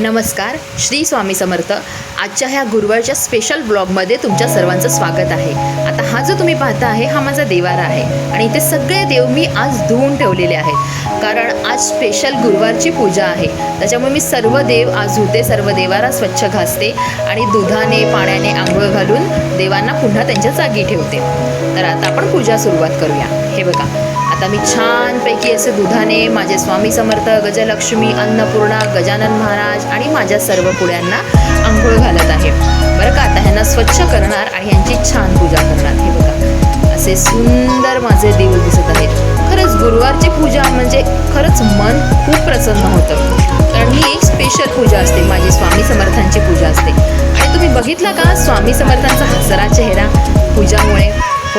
नमस्कार श्री स्वामी समर्थ. आजच्या ह्या गुरुवारच्या स्पेशल ब्लॉगमध्ये तुमच्या सर्वांचं स्वागत आहे. आता हा जो तुम्ही पाहता आहे हा माझा देवारा आहे. आणि इथे सगळे देव मी आज धुवून ठेवलेले आहेत. कारण आज स्पेशल गुरुवारची पूजा आहे. त्याच्यामुळे मी सर्व देव आज धुते सर्व देवारा स्वच्छ घासते आणि दुधाने पाण्याने आंघोळ घालून देवांना पुन्हा त्यांच्या जागी ठेवते. तर आता आपण पूजा सुरुवात करूया. हे बघा. आता मी छानपैकी असे दुधाने माझे स्वामी समर्थ गजलक्ष्मी अन्नपूर्णा गजानन महाराज आणि माझ्या सर्व पुड्यांना आंघोळ घालत आहे. बरं का? आता ह्यांना स्वच्छ करणार आणि ह्यांची छान पूजा करणार. हे बघा. असे सुंदर माझे देव दिसत आहेत. खरंच गुरुवारची पूजा म्हणजे खरंच मन खूप प्रसन्न होतं. कारण ही एक स्पेशल पूजा असते. माझी स्वामी समर्थांची पूजा असते. आणि तुम्ही बघितलं का? स्वामी समर्थांचा हसरा चेहरा पूजामुळे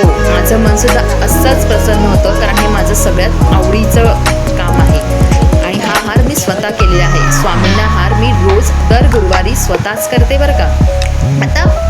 हो माझं मन सुद्धा असंच प्रसन्न होतं कारण हे माझं सगळ्यात आवडीचं काम आहे. आणि हा हार मी स्वतः केलेला आहे. स्वामींना हार मी रोज दर गुरुवारी स्वतःच करते बरं का? आता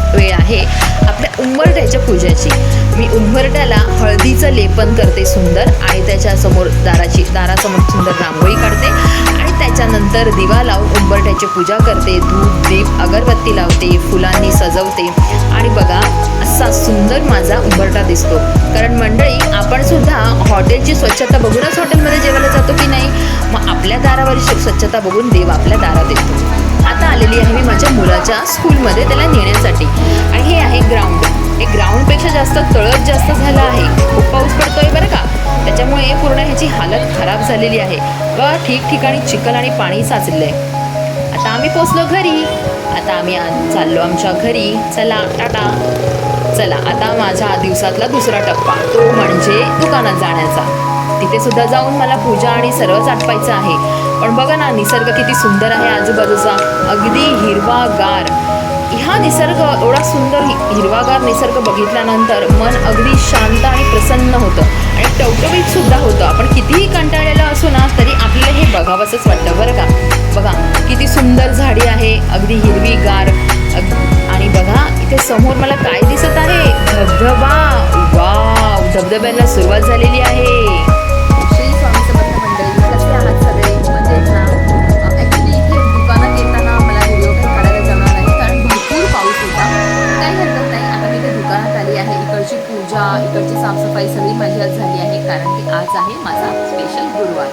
आहे. आपल्या उंबरठ्याच्या पूजेची. मी उंबरठ्याला हळदीचं लेपन करते सुंदर आणि त्याच्यासमोर दाराची दारासमोर सुंदर रांगोळी काढते आणि त्याच्यानंतर दिवा लावून उंबरठ्याची पूजा करते. धूप दीप अगरबत्ती लावते फुलांनी सजवते. आणि बघा असा सुंदर माझा उंबरठा दिसतो. कारण मंडळी आपण सुद्धा हॉटेलची स्वच्छता बघूनच हॉटेलमध्ये जेवायला जातो की नाही? मग आपल्या दारावरची स्वच्छता बघून देव आपल्या दारात येतो. आता आलेली आहे मी माझ्या मुलाच्या स्कूलमध्ये त्याला नेण्यासाठी. आणि हे आहे ग्राउंड हे ग्राउंडपेक्षा जास्त तळत जास्त झालं आहे. खूप पाऊस पडतोय बरं का? त्याच्यामुळे पूर्ण ह्याची हालत खराब झालेली आहे. व ठिकठिकाणी चिखल आणि पाणी साचलेलं आहे आता आम्ही पोचलो घरी. आता आम्ही आ- चाललो आमच्या घरी. चला टाटा. चला आता माझ्या दिवसातला दुसरा टप्पा. तो म्हणजे दुकानात जाण्याचा. तिथे सुद्धा जाऊन मला पूजा आणि सर्वच आठवायचं आहे. पण बघा ना निसर्ग किती सुंदर आहे आजूबाजूचा. अगदी हिरवागार. ह्या निसर्ग एवढा सुंदर हिरवागार निसर्ग बघितल्यानंतर मन अगदी शांत आणि प्रसन्न होतं. आणि टवटवीत सुद्धा होतं. आपण कितीही कंटाळलेलं असू ना तरी आपल्याला हे बघावंसंच वाटतं बरं का? बघा किती सुंदर झाडी आहे अगदी हिरवीगार. अग- आणि बघा इथे समोर मला काय दिसत आहे? धबधबा. वाव धबधब्याला सुरुवात झालेली आहे. काही हरकत नाही. आता मी इथे दुकानात आली आहे. इकडची पूजा इकडची साफसफाई सगळी माझी आज झाली आहे. कारण की आज आहे माझा स्पेशल गुरुवार.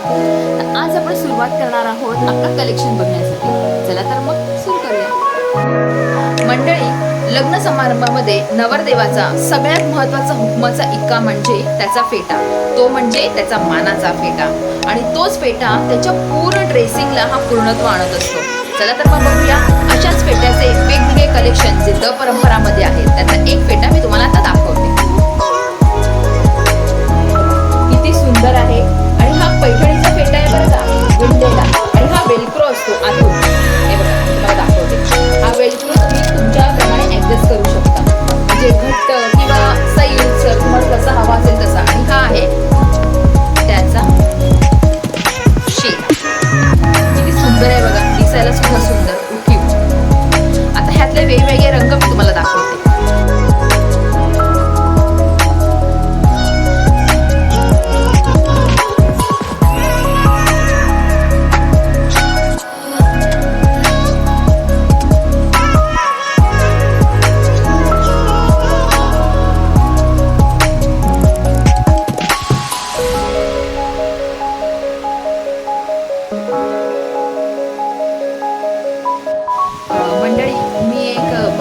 तर आज आपण सुरुवात करणार आहोत आपलं कलेक्शन बघण्यासाठी. चला तर मग सुरू करूया. मंडळी लग्न समारंभामध्ये नवरदेवाचा सगळ्यात महत्त्वाचा हुकमाचा इक्का म्हणजे त्याचा फेटा. तो म्हणजे त्याचा मानाचा फेटा. आणि तोच फेटा त्याच्या पूर्ण ड्रेसिंगला हा पूर्णत्व आणत असतो. चला तर मग बघूया. अशाच फेट्याचे वेगवेगळे कलेक्शन जे द परंपरा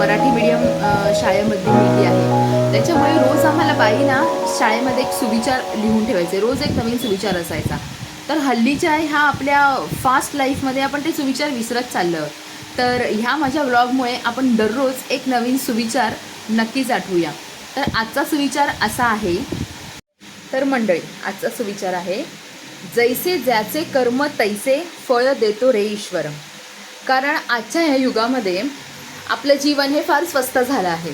मराठी मीडियम शाळेमध्ये मुलगी आहे. त्याच्यामुळे रोज आम्हाला बाई ना शाळेमध्ये एक सुविचार लिहून ठेवायचे. रोज एक नवीन सुविचार असायचा. तर हल्लीच्या ह्या आपल्या फास्ट लाईफमध्ये आपण ते सुविचार विसरत चाललो तर ह्या माझ्या ब्लॉगमुळे आपण दररोज एक नवीन सुविचार नक्कीच आठवूया तर आजचा सुविचार असा आहे. तर मंडळी आजचा सुविचार आहे. जैसे ज्याचे कर्म तैसे फळ देतो रे ईश्वर कारण आजच्या ह्या युगामध्ये आपलं जीवन हे फार स्वस्त झालं आहे.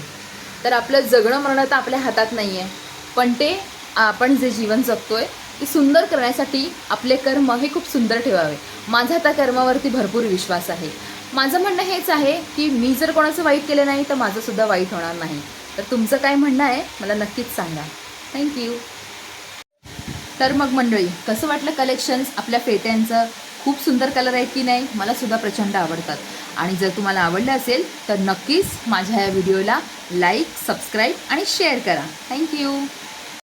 तर आपलं जगणं मरणं तर आपल्या हातात नाही आहे पण ते आपण जे जीवन जगतो आहे ते सुंदर करण्यासाठी आपले कर्म हे खूप सुंदर ठेवावे. माझा त्या कर्मावरती भरपूर विश्वास आहे. माझं म्हणणं हेच आहे की मी जर कोणाचं वाईट केलं नाही तर माझंसुद्धा वाईट होणार नाही. तर तुमचं काय म्हणणं आहे मला नक्कीच सांगा. थँक्यू तर मग मंडळी कसं वाटलं कलेक्शन्स आपल्या फेट्यांचं खूप सुंदर कलर आहेत की नाही मला सुद्धा प्रचंड आवडतात. आणि जर तुम्हाला आवडलं असेल तर नक्कीच माझ्या या व्हिडिओला लाईक सबस्क्राईब आणि शेअर करा. Thank you